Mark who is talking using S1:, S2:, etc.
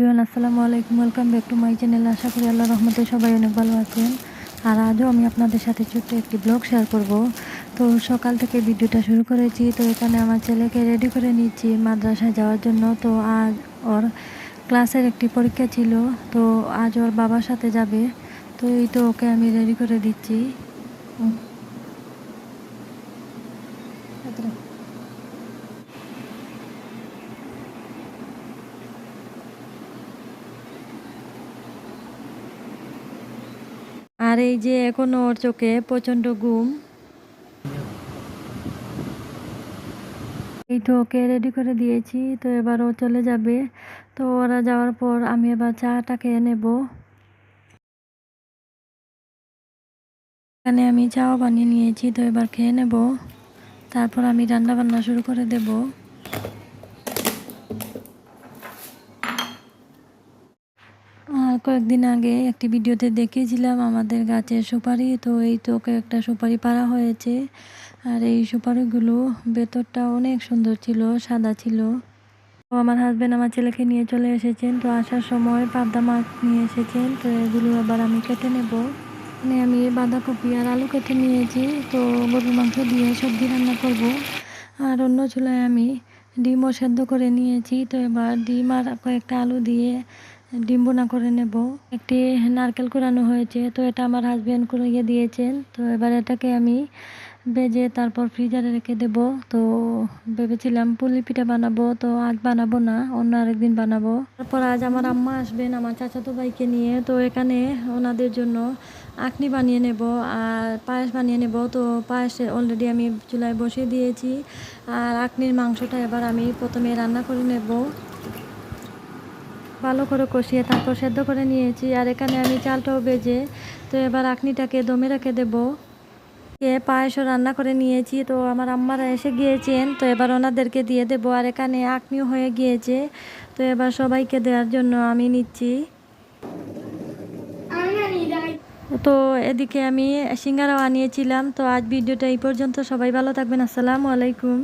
S1: রিয়ান আসসালামু আলাইকুম। Welcome back to my channel আশা করি আল্লাহ রহমতে সবাই অনেক ভালো আছেন। আর আজও আমি আপনাদের সাথে ছোট্ট একটি ব্লগ শেয়ার করব। তো সকাল থেকে ভিডিওটা শুরু করেছি। তো এখানে আমার ছেলেকে রেডি করে নিচ্ছি মাদ্রাসায় যাওয়ার জন্য। তো আজ ওর ক্লাসের একটি পরীক্ষা ছিল। তো আজ ওর বাবার সাথে যাবে। তো এই তো ওকে আমি রেডি করে দিচ্ছি। আর এই যে এখনও ওর চোখে প্রচণ্ড ঘুম। এই তো ওকে রেডি করে দিয়েছি, তো এবার ও চলে যাবে। তো ওরা যাওয়ার পর আমি এবার চাটা খেয়ে নেব। এখানে আমি চাও বানিয়ে নিয়েছি, তো এবার খেয়ে নেব। তারপর আমি রান্না বান্না শুরু করে দেবো আর কয়েকদিন আগে একটি ভিডিওতে দেখিয়েছিলাম আমাদের গাছের সুপারি। তো এই তোকে একটা সুপারি পাড়া হয়েছে। আর এই সুপারিগুলো ভেতরটা অনেক সুন্দর ছিল, সাদা ছিল। তো আমার হাজব্যান্ড আমার ছেলেকে নিয়ে চলে এসেছেন। তো আসার সময় পাবদা মাছ নিয়ে এসেছেন। তো এগুলো আবার আমি কেটে নেব। মানে আমি বাঁধাকপি আর আলু কেটে নিয়েছি। তো গরুর মাংস দিয়ে সবজি রান্না করব। আর অন্য চুলায় আমি ডিমও সেদ্ধ করে নিয়েছি। তো এবার ডিম আর কয়েকটা আলু দিয়ে ডিম বোনা করে নেব। একটি নারকেল কুড়ানো হয়েছে, তো এটা আমার হাজব্যান্ড কুড়িয়ে দিয়েছেন। তো এবার এটাকে আমি ভেজে তারপর ফ্রিজারে রেখে দেব। তো ভেবেছিলাম পুলি পিঠা বানাবো, তো আজ বানাবো না, অন্য আরেকদিন বানাবো। তারপর আজ আমার আম্মা আসবেন, আমার চাচাতো ভাইকে নিয়ে। তো এখানে ওনাদের জন্য আখনি বানিয়ে নেব, আর পায়েস বানিয়ে নেব। তো পায়েস অলরেডি আমি চুলায় বসিয়ে দিয়েছি। আর আখনির মাংসটা এবার আমি প্রথমে রান্না করে নেব। ভালো করে কষিয়ে তারপর সেদ্ধ করে নিয়েছি। আর এখানে আমি চালটাও বেজে, তো এবার আখনিটাকে দমে রেখে দেব। এ পায়েসও রান্না করে নিয়েছি, তো আমার আম্মারা এসে গিয়েছেন, তো এবার ওনাদেরকে দিয়ে দেব। আর এখানে আখনিও হয়ে গিয়েছে, তো এবার সবাইকে দেওয়ার জন্য আমি নিচ্ছি। তো এদিকে আমি সিঙ্গারাও আনিয়েছিলাম, তো আজ ভিডিওটা এই পর্যন্ত। সবাই ভালো থাকবেন, আসসালামু আলাইকুম।